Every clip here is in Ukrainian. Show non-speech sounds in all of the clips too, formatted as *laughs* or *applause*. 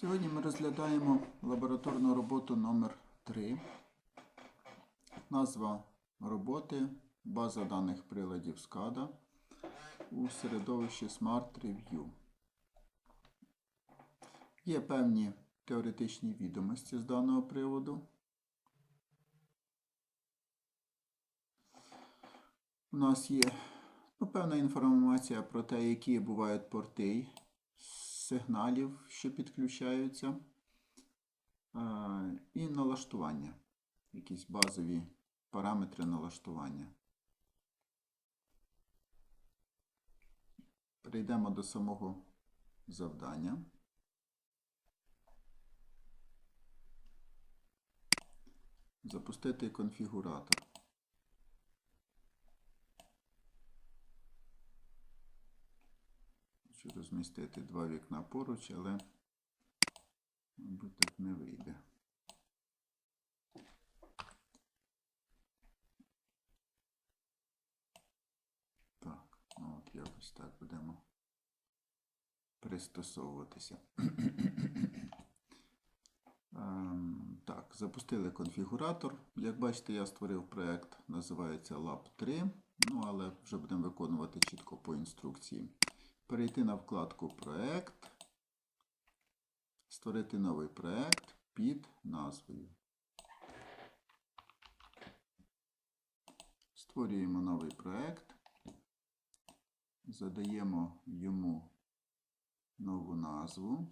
Сьогодні ми розглядаємо лабораторну роботу номер 3 Назва роботи база даних приладів SCADA у середовищі Smart Review. Є певні теоретичні відомості з даного приводу. У нас є ну, певна інформація про те, які бувають порти сигналів, що підключаються, е, і налаштування, якісь базові параметри налаштування. Перейдемо до самого завдання. Запустити конфігуратор. Хочу розмістити два вікна поруч, але, мабуть, так не вийде. Так, ну от якось так будемо пристосовуватися. *clears throat* Ем, Так, запустили конфігуратор. Як бачите, я створив проєкт, називається Lab 3. Ну, але вже будемо виконувати чітко по інструкції. Перейти на вкладку Проект, створити новий проект під назвою. Створюємо новий проект, задаємо йому нову назву.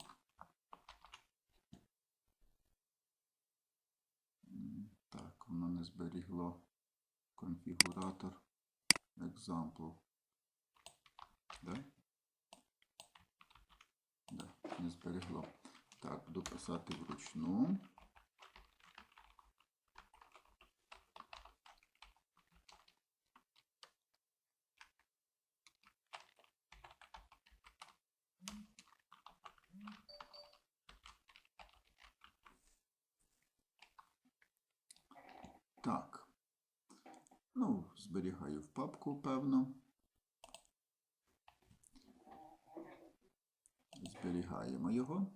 Так, воно не зберігло конфігуратор example. Да? Да, не зберегло. Так, буду писати вручну. Так. Ну, зберігаю в папку, певно. Зберігаємо його.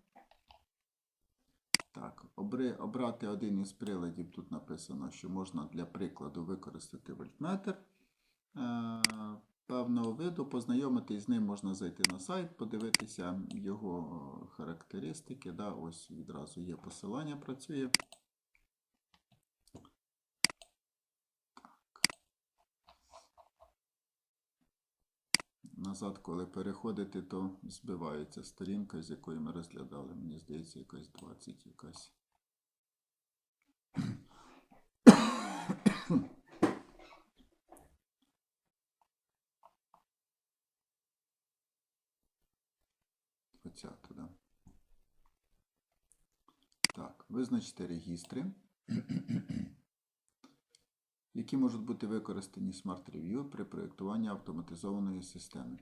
Так, обрати один із приладів. Тут написано, що можна для прикладу використати вольтметр е, певного виду, познайомитись з ним можна зайти на сайт, подивитися його характеристики. Да, ось відразу є посилання, працює. Назад, коли переходити, то збивається сторінка, з якої ми розглядали. Мені здається, якась 20 якась. Двадцята, да. Так, визначте регістри, які можуть бути використані Smart Review при проєктуванні автоматизованої системи.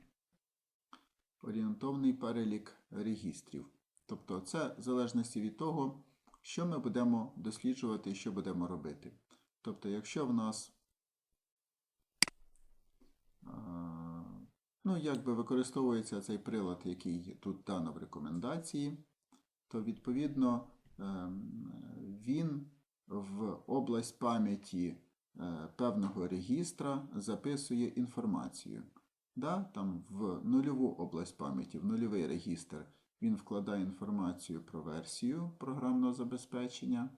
Орієнтовний перелік регістрів. Тобто, це в залежності від того, що ми будемо досліджувати і що будемо робити. Тобто, якщо в нас ну, якби використовується цей прилад, який тут дано в рекомендації, то відповідно ем, він в область пам'яті певного регістра записує інформацію. Да, там в нульову область пам'яті, в нульовий регістр він вкладає інформацію про версію програмного забезпечення.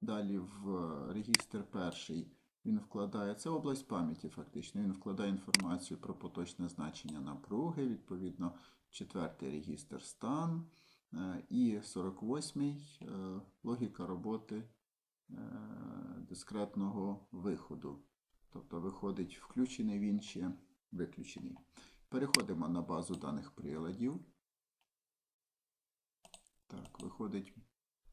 Далі в регістр перший він вкладає це область пам'яті, фактично. Він вкладає інформацію про поточне значення напруги, відповідно, четвертий регістр стан. е, І 48-й е, логіка роботи е, дискретного виходу. Тобто виходить включений він чи виключений. Переходимо на базу даних приладів. Так, виходить,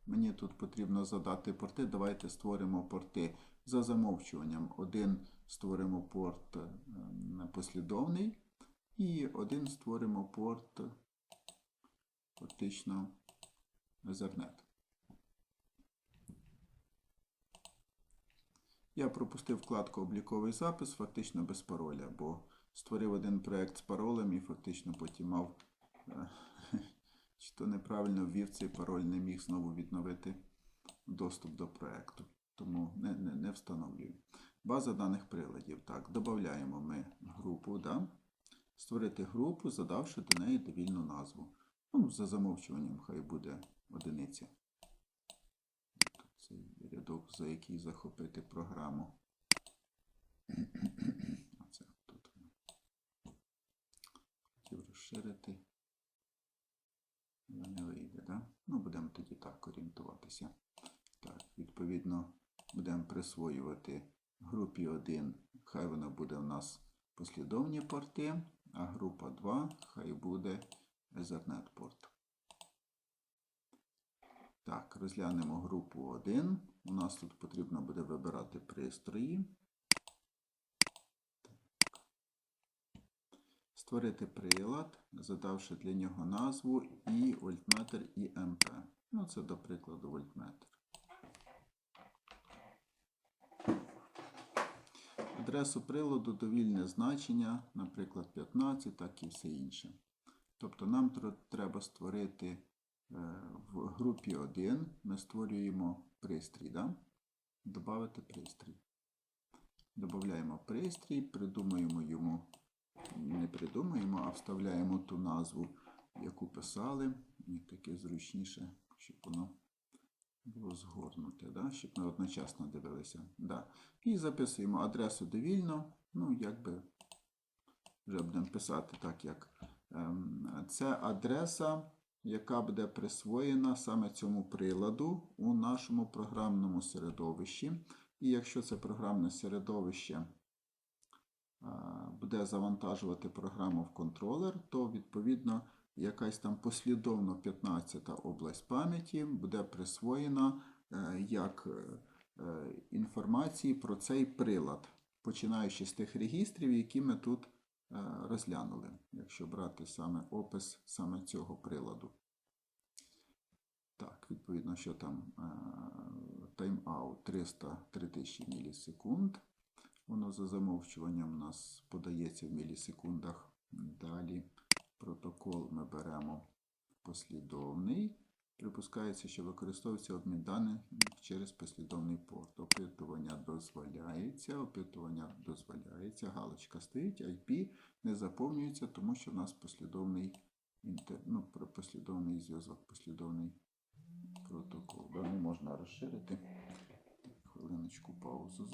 мені тут потрібно задати порти. Давайте створимо порти за замовчуванням. Один створимо порт е, послідовний, і один створимо порт фактично Ethernet. Я пропустив вкладку обліковий запис, фактично без пароля, бо створив один проєкт з паролем і фактично потім мав е, *laughs* хто неправильно ввів цей пароль, не міг знову відновити доступ до проекту. Тому не, не, не встановлюємо. База даних приладів. Так, додаємо ми групу, да? створити групу, задавши до неї довільну назву. Ну, за замовчуванням хай буде одиниця. Рядок, за який захопити програму. *clears throat* Оце тут. Хотів розширити. Але не вийде, да? Ну, будемо тоді так орієнтуватися. Так, відповідно, будемо присвоювати групі 1, хай вона буде у нас послідовні порти, а група 2 хай буде Ethernet порт. Так, розглянемо групу 1. У нас тут потрібно буде вибирати пристрої. Створити прилад, задавши для нього назву і вольтметр і МП. Ну, це до прикладу вольтметр. Адресу приладу довільне значення, наприклад, 15, так і все інше. Тобто нам треба створити в групі 1, ми створюємо пристрій, да? Добавити пристрій. Додаємо пристрій, придумуємо йому, не придумуємо, а вставляємо ту назву, яку писали. І таке зручніше, щоб воно було згорнуте, да? щоб ми одночасно дивилися. Да. І записуємо адресу довільно. Ну, якби вже будемо писати так, як ем, це адреса, яка буде присвоєна саме цьому приладу у нашому програмному середовищі. І якщо це програмне середовище е, буде завантажувати програму в контролер, то відповідно якась там послідовно 15 та область пам'яті буде присвоєна е, як е, інформації про цей прилад, починаючи з тих регістрів, які ми тут розглянули, якщо брати саме опис саме цього приладу. Так, відповідно, що там е, тайм-аут 300 3000 мілісекунд. Воно за замовчуванням у нас подається в мілісекундах. Далі протокол ми беремо послідовний. Припускається, що використовується обмін даних через послідовний порт. Опитування дозволяється, опитування дозволяється, галочка стоїть, IP не заповнюється, тому що в нас послідовний, інтер... ну, послідовний зв'язок, послідовний протокол. Да, можна розширити. Хвилиночку паузу.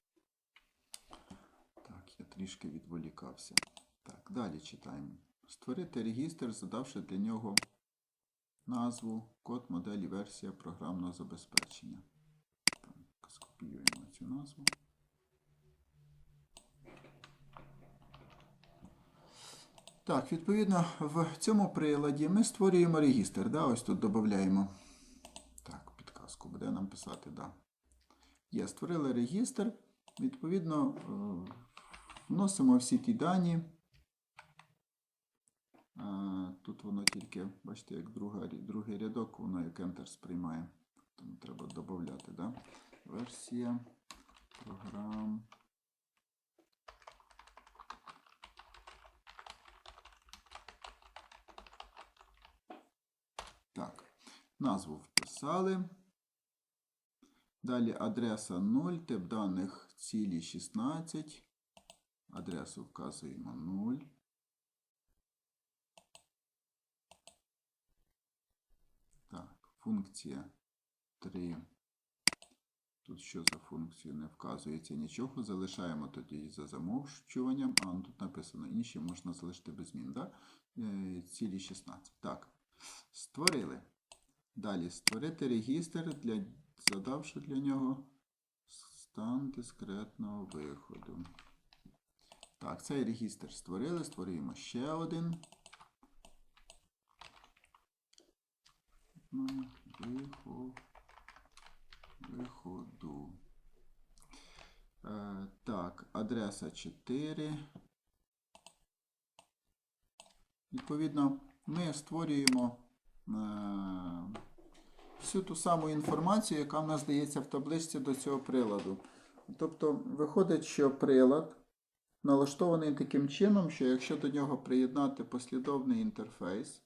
Так, я трішки відволікався. Так, далі читаємо. Створити регістр, задавши для нього назву, код, модель і версія програмного забезпечення. Так, скопіюємо цю назву. Так, відповідно, в цьому приладі ми створюємо регістр. Да? Ось тут додаємо. Так, підказку буде нам писати, да. Є, створили регістр. Відповідно, е, вносимо всі ті дані. Тут воно тільки, бачите, як друга, другий рядок, воно як Enter сприймає. Тому треба додати, да? Версія програм. Так, назву вписали. Далі адреса 0, тип даних цілі 16. Адресу вказуємо 0. Так, функція 3. Тут що за функцію не вказується нічого. Залишаємо тоді за замовчуванням. А, ну, тут написано інші можна залишити без змін. Да? Е, Цілі 16. Так. Створили. Далі створити регістр, для, задавши для нього стан дискретного виходу. Так, цей регістр створили. Створюємо ще один. Ну, вихо- Виходу. Е, так, адреса 4. Відповідно, ми створюємо е, всю ту саму інформацію, яка в нас дається в табличці до цього приладу. Тобто, виходить, що прилад налаштований таким чином, що якщо до нього приєднати послідовний інтерфейс,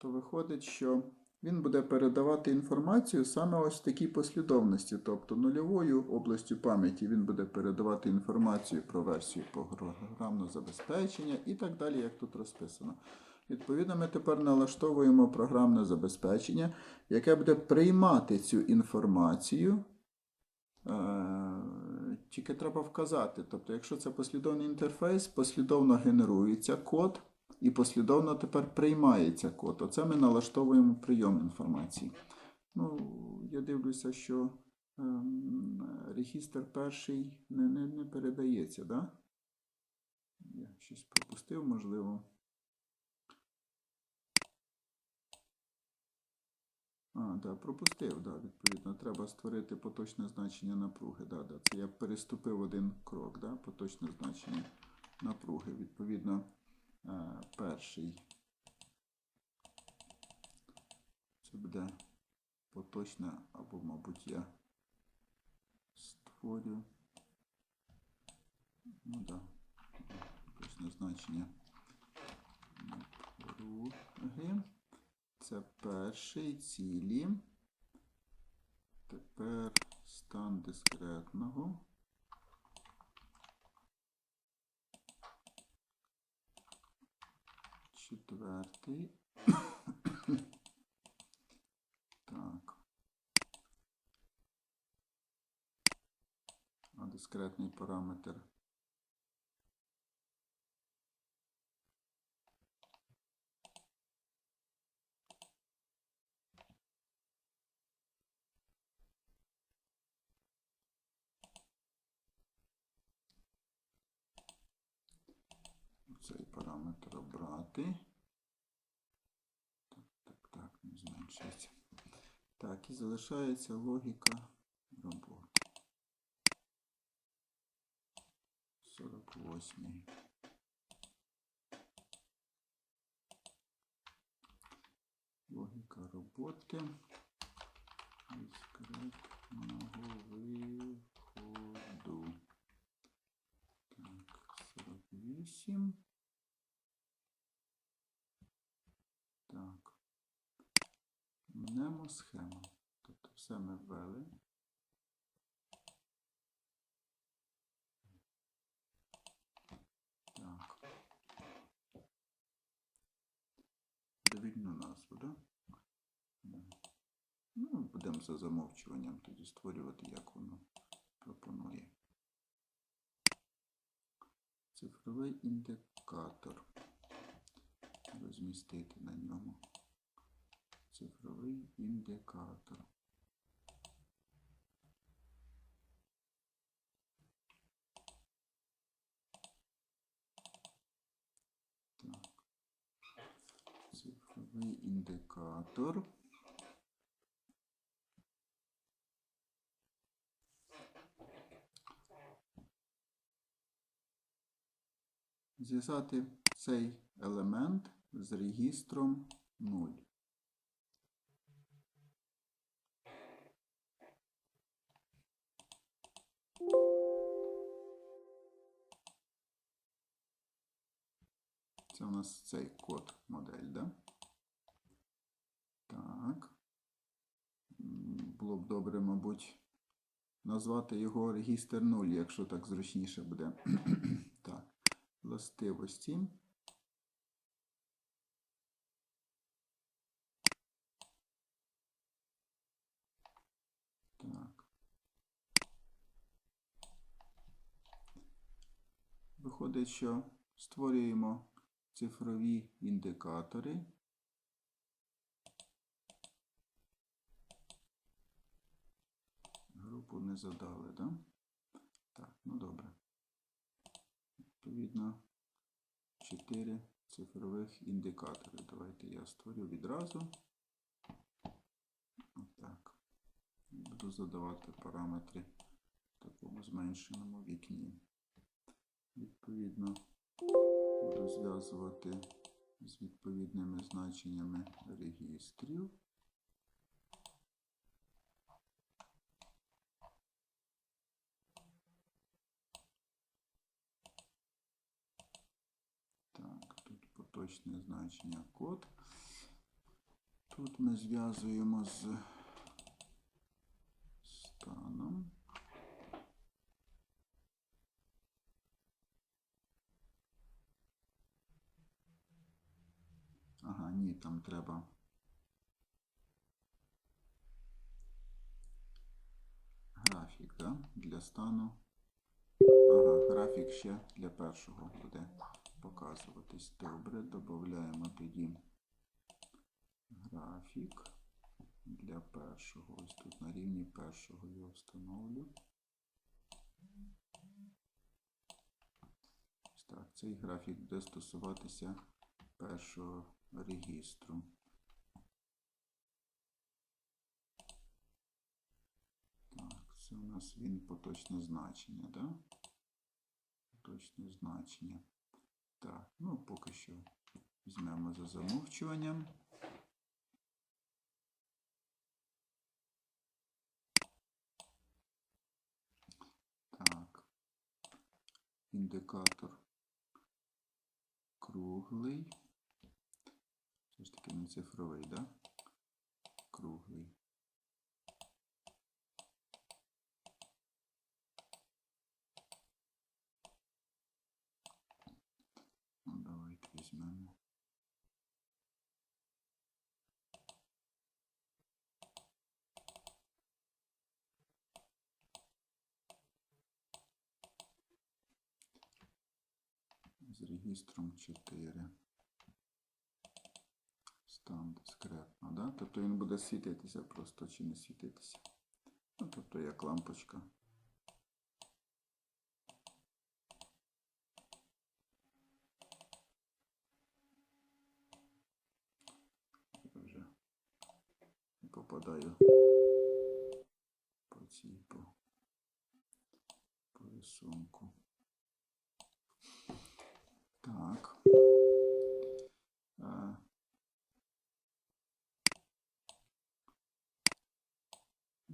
то виходить, що він буде передавати інформацію саме ось в такій послідовності. Тобто нульовою областю пам'яті він буде передавати інформацію про версію програмного забезпечення і так далі, як тут розписано. Відповідно, ми тепер налаштовуємо програмне забезпечення, яке буде приймати цю інформацію. Е, Тільки треба вказати. Тобто, якщо це послідовний інтерфейс, послідовно генерується код і послідовно тепер приймається код. Оце ми налаштовуємо прийом інформації. Ну, я дивлюся, що ем, регістр перший не, не, не передається, да? Я щось пропустив, можливо. А, да, пропустив, да, відповідно. Треба створити поточне значення напруги. Да, да. Це я переступив один крок, да, поточне значення напруги. Відповідно, перший. Це буде поточне, або, мабуть, я створю. Ну да, поточне значення напруги. Це перший цілі. Тепер стан дискретного. Четвертий. Так. А дискретний параметр. Цей параметр обрати. Так, так, так, не зменшується. Так, і залишається логіка роботи. 48. Логіка роботи. Дискретного виходу. Так, 48. Так. Мнемо схему. Тобто все ми ввели. Так. Довільну назву? Да. Ну, будемо за замовчуванням тоді створювати, як воно пропонує. Цифровий індикатор. Розмістити на ньому. Цифровий індикатор. Так. Цифровий індикатор. Зв'язати цей елемент з регістром 0. Це у нас цей код модель, да? Так. Було б добре, мабуть, назвати його регістр 0, якщо так зручніше буде. *clears throat* так. Властивості. Так. Виходить, що створюємо цифрові індикатори. Групу не задали, да? Так, ну добре. Відповідно, 4 цифрових індикатори. Давайте я створю відразу. Отак. Буду задавати параметри в такому зменшеному вікні. Відповідно, буду зв'язувати з відповідними значеннями регістрів. Так, тут поточне значення код. Тут ми зв'язуємо з Треба. Графік, да? Для стану. Ага, графік ще для першого буде показуватись. Добре, додаємо тоді графік для першого. Ось тут на рівні першого його встановлю. Так, цей графік буде стосуватися першого регістру. Так, це у нас він поточне значення, да? Поточне значення. Так, ну поки що візьмемо за замовчуванням. Так. Індикатор круглий. Все ж таки не цифровий, да? Круглий. Ну, давайте візьмемо. З регістром 4. Стан дискретно, да? Тобто він буде світитися просто чи не світитися. Ну, тобто як лампочка. Вже не попадаю по цій по, по рисунку. Так. А,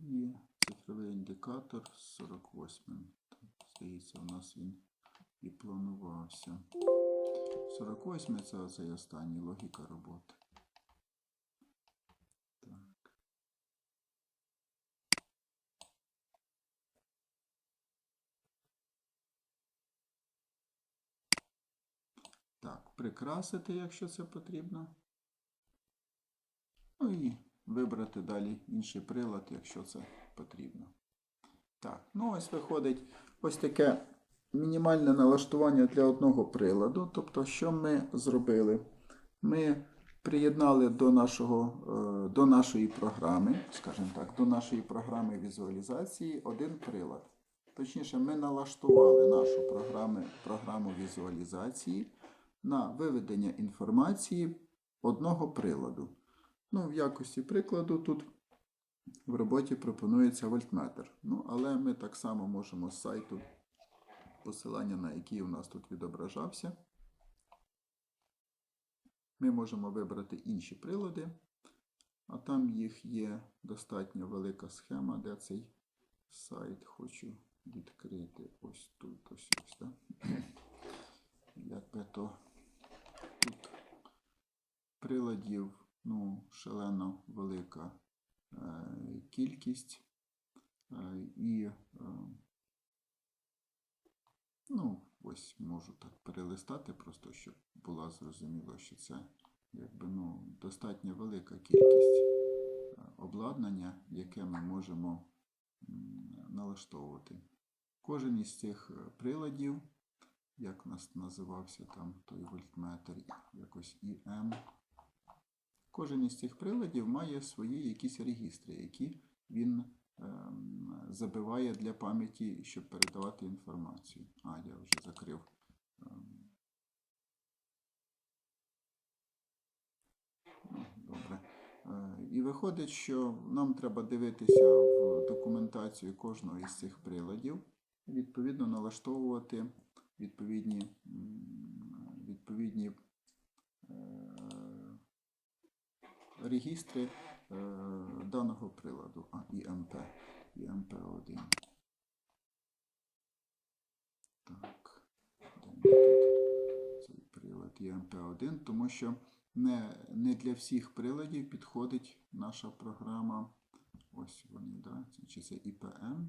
І цифровий індикатор з 48. Так, Здається, у нас він і планувався. 48 це оцей останній логіка роботи. Так. Так, прикрасити, якщо це потрібно. Ну і вибрати далі інший прилад, якщо це потрібно. Так, ну ось виходить ось таке мінімальне налаштування для одного приладу. Тобто, що ми зробили? Ми приєднали до, нашого, е, до нашої програми, скажімо так, до нашої програми візуалізації один прилад. Точніше, ми налаштували нашу програму, програму візуалізації на виведення інформації одного приладу. Ну, в якості прикладу тут в роботі пропонується вольтметр. Ну, але ми так само можемо з сайту, посилання на який у нас тут відображався. Ми можемо вибрати інші прилади, а там їх є достатньо велика схема, де цей сайт хочу відкрити ось тут, ось ось. Да? *clears throat* Якби то тут приладів ну, шалено велика кількість. Е, і е, ну, ось можу так перелистати, просто щоб було зрозуміло, що це якби, ну, достатньо велика кількість е, обладнання, яке ми можемо налаштовувати. Кожен із цих е, приладів, як у нас називався там той вольтметр, якось ІМ. Кожен із цих приладів має свої якісь регістри, які він ем, забиває для пам'яті, щоб передавати інформацію. А, я вже закрив. ем. Ну, Добре. Е, І виходить, що нам треба дивитися в документацію кожного із цих приладів, відповідно налаштовувати відповідні, відповідні е, регістри е, даного приладу, а ІМП, ІМП1. Так, цей прилад ІМП1, тому що не, не для всіх приладів підходить наша програма. Ось вони, да? Чи це IPM.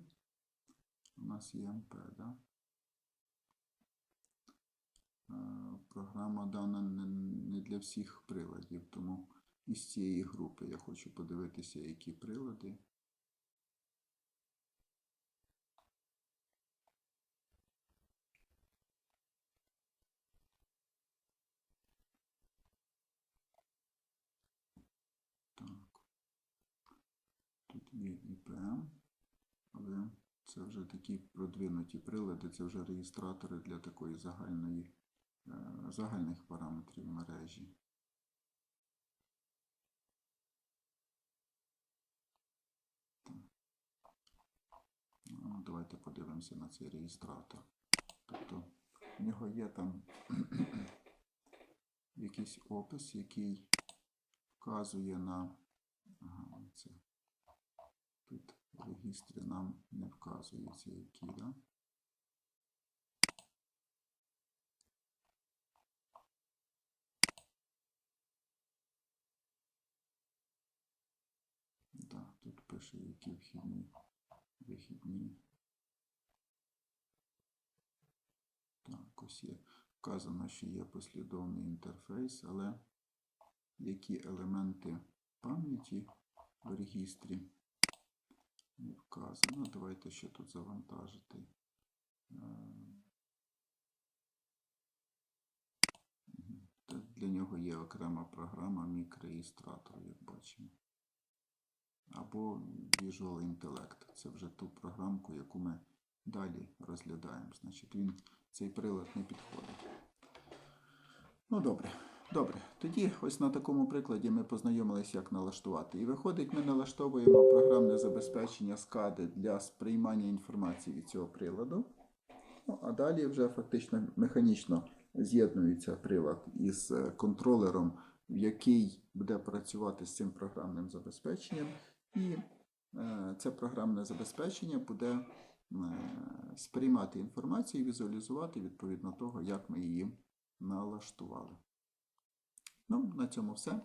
У нас є МП, да? Е, Програма дана не для всіх приладів, тому із цієї групи я хочу подивитися, які прилади. Тут є IPM, але це вже такі продвинуті прилади, це вже реєстратори для такої загальної, е, загальних параметрів мережі. Так. Ну, давайте подивимося на цей реєстратор. Тобто в нього є там *clears throat* якийсь опис, який вказує на. Ага, це. Тут регістрі нам не вказується, які, да? Да, тут пише, які вхідні, вихідні. Так, ось вказано, що є послідовний інтерфейс, але які елементи пам'яті в регістрі не вказано. Давайте ще тут завантажити. Е, Для нього є окрема програма мікреєстратор, як бачимо. Або Visual Intellect. Це вже ту програмку, яку ми далі розглядаємо. Значить, він цей прилад не підходить. Ну, добре. Добре. Тоді ось на такому прикладі ми познайомилися, як налаштувати. І виходить, ми налаштовуємо програмне забезпечення SCADA для сприймання інформації від цього приладу. Ну, а далі вже фактично механічно з'єднується прилад із е, контролером, який буде працювати з цим програмним забезпеченням. І е, це програмне забезпечення буде сприймати інформацію і візуалізувати відповідно того, як ми її налаштували. Ну, на цьому все.